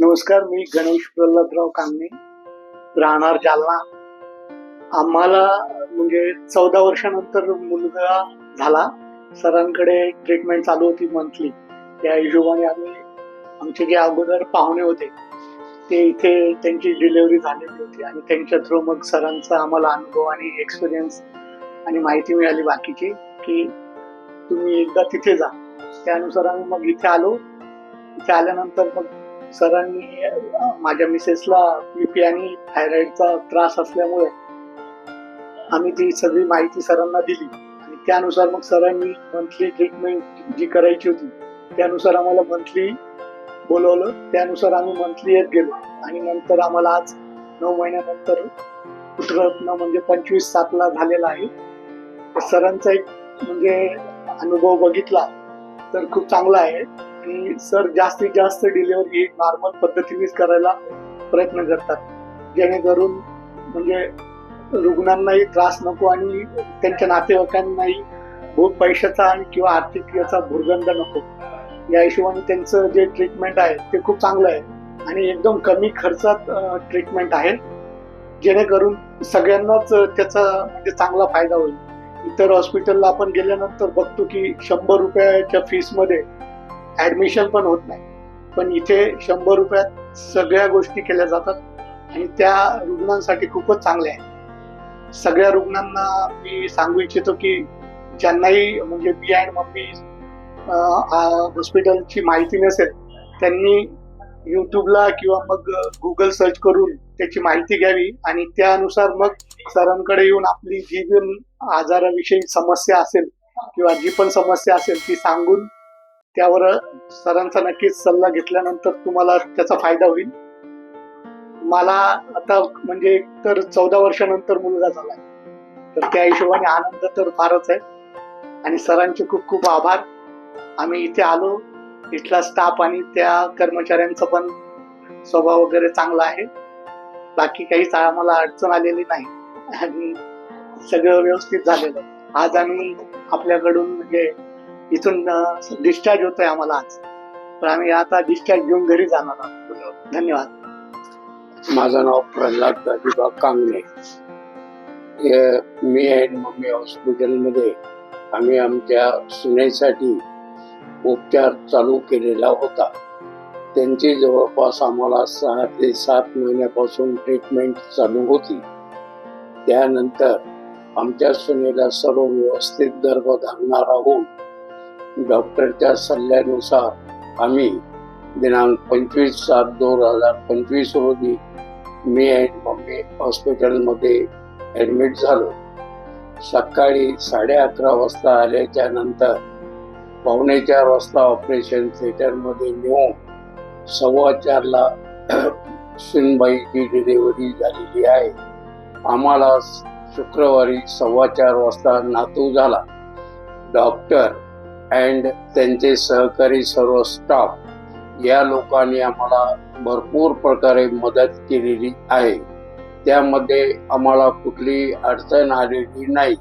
नमस्कार मी गणेश प्रल्हादराव कांगणे राहणार जालना. आम्हाला म्हणजे चौदा वर्षानंतर मुलगा झाला. सरांकडे ट्रीटमेंट चालू होती मंथली त्या हिशोबाने आम्ही आमचे जे अगोदर पाहुणे होते ते इथे त्यांची डिलिव्हरी झालेली होती आणि त्यांच्या थ्रू मग सरांचा आम्हाला अनुभव आणि एक्सपिरियन्स आणि माहिती मिळाली बाकीची की तुम्ही एकदा तिथे जा. त्यानुसार आम्ही मग इथे आलो. इथे आल्यानंतर मग सरांनी माझ्या मिसेसला बीपी आणि थायरॉइडचा त्रास असल्यामुळे आम्ही ती सगळी माहिती सरांना दिली. आणि त्यानुसार मग सरांनी मंथली ट्रीटमेंट जी करायची होती त्यानुसार आम्हाला मंथली बोलवलं. त्यानुसार आम्ही मंथली येत गेलो. आणि नंतर आम्हाला आज नऊ महिन्यानंतर पुत्ररत्न म्हणजे पंचवीस सातला झालेला आहे. सरांचा एक म्हणजे अनुभव बघितला तर खूप चांगला आहे. आणि सर जास्तीत जास्त डिलिव्हरी नॉर्मल पद्धतीनेच करायला प्रयत्न करतात. जेणेकरून म्हणजे रुग्णांनाही त्रास नको आणि त्यांच्या नातेवाईकांनाही खूप पैशाचा आणि किंवा आर्थिक याचा भुर्गंड नको. या हिशोबाने त्यांचं जे ट्रीटमेंट आहे ते खूप चांगलं आहे. आणि एकदम कमी खर्चात ट्रीटमेंट आहे. जेणेकरून सगळ्यांनाच त्याचा म्हणजे चांगला फायदा होईल. इतर हॉस्पिटलला आपण गेल्यानंतर बघतो की शंभर रुपयाच्या फीसमध्ये ऍडमिशन पण होत नाही. पण इथे शंभर रुपयात सगळ्या गोष्टी केल्या जातात आणि त्या रुग्णांसाठी खूपच चांगल्या आहे सगळ्या रुग्णांना मी सांगू इच्छितो की ज्यांनाही म्हणजे बी अँड मम्मी हॉस्पिटलची माहिती नसेल त्यांनी युट्यूबला किंवा मग गुगल सर्च करून त्याची माहिती घ्यावी आणि त्यानुसार मग सरांकडे येऊन आपली जी पण आजाराविषयी समस्या असेल किंवा जी पण समस्या असेल ती सांगून त्यावर सरांचा नक्कीच सल्ला घेतल्यानंतर तुम्हाला त्याचा फायदा होईल. मला आता म्हणजे तर चौदा वर्षानंतर मुलगा झाला तर त्या हिशोबाने आनंद तर फारच आहे. आणि सरांचे खूप खूप आभार. आम्ही इथे आलो. इथला स्टाफ आणि त्या कर्मचाऱ्यांचा पण स्वभाव वगैरे चांगला आहे. बाकी काहीच आम्हाला अडचण आलेली नाही. आणि सगळं व्यवस्थित झालेलं आज आम्ही आपल्याकडून म्हणजे इथून डिस्चार्ज होतोय आम्हाला आज. पण आम्ही आता डिस्चार्ज घेऊन घरी जाणार आहोत. धन्यवाद. माझं नाव प्रल्हाद दाजीबा कांगणे. मी अँड मम्मी हॉस्पिटलमध्ये. आम्ही आमच्या सुनेसाठी उपचार चालू केलेला होता. त्यांची जवळपास आम्हाला सहा ते सात महिन्यापासून ट्रीटमेंट चालू होती. त्यानंतर आमच्या सुनेला सर्व व्यवस्थित गर्भ गर्भधारणा राहून डॉक्टरच्या सल्ल्यानुसार आम्ही दिनांक पंचवीस सात दोन हजार पंचवीस रोजी मी अँड बॉम्बे हॉस्पिटलमध्ये ॲडमिट झालो. सकाळी साडे अकरा वाजता आल्याच्यानंतर पावणे चार वाजता ऑपरेशन थिएटरमध्ये नेऊन सव्वा चारला सुनबाईची डिलिव्हरी झालेली आहे. आम्हाला शुक्रवारी सव्वा चार वाजता नातू झाला. डॉक्टर अँड त्यांचे सहकारी सर्व स्टाफ या लोकांनी आम्हाला भरपूर प्रकारे मदत केलेली आहे. त्यामध्ये आम्हाला कुठली अडचण आलेली नाही.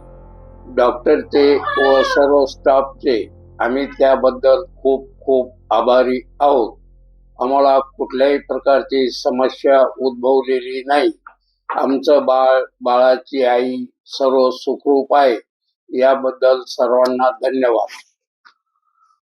डॉक्टरचे व सर्व स्टाफचे आम्ही त्याबद्दल खूप खूप आभारी आहोत. आम्हाला कुठल्याही प्रकारची समस्या उद्भवलेली नाही. आमचं बाळ बाळाची आई सर्व सुखरूप आहे. याबद्दल सर्वांना धन्यवाद.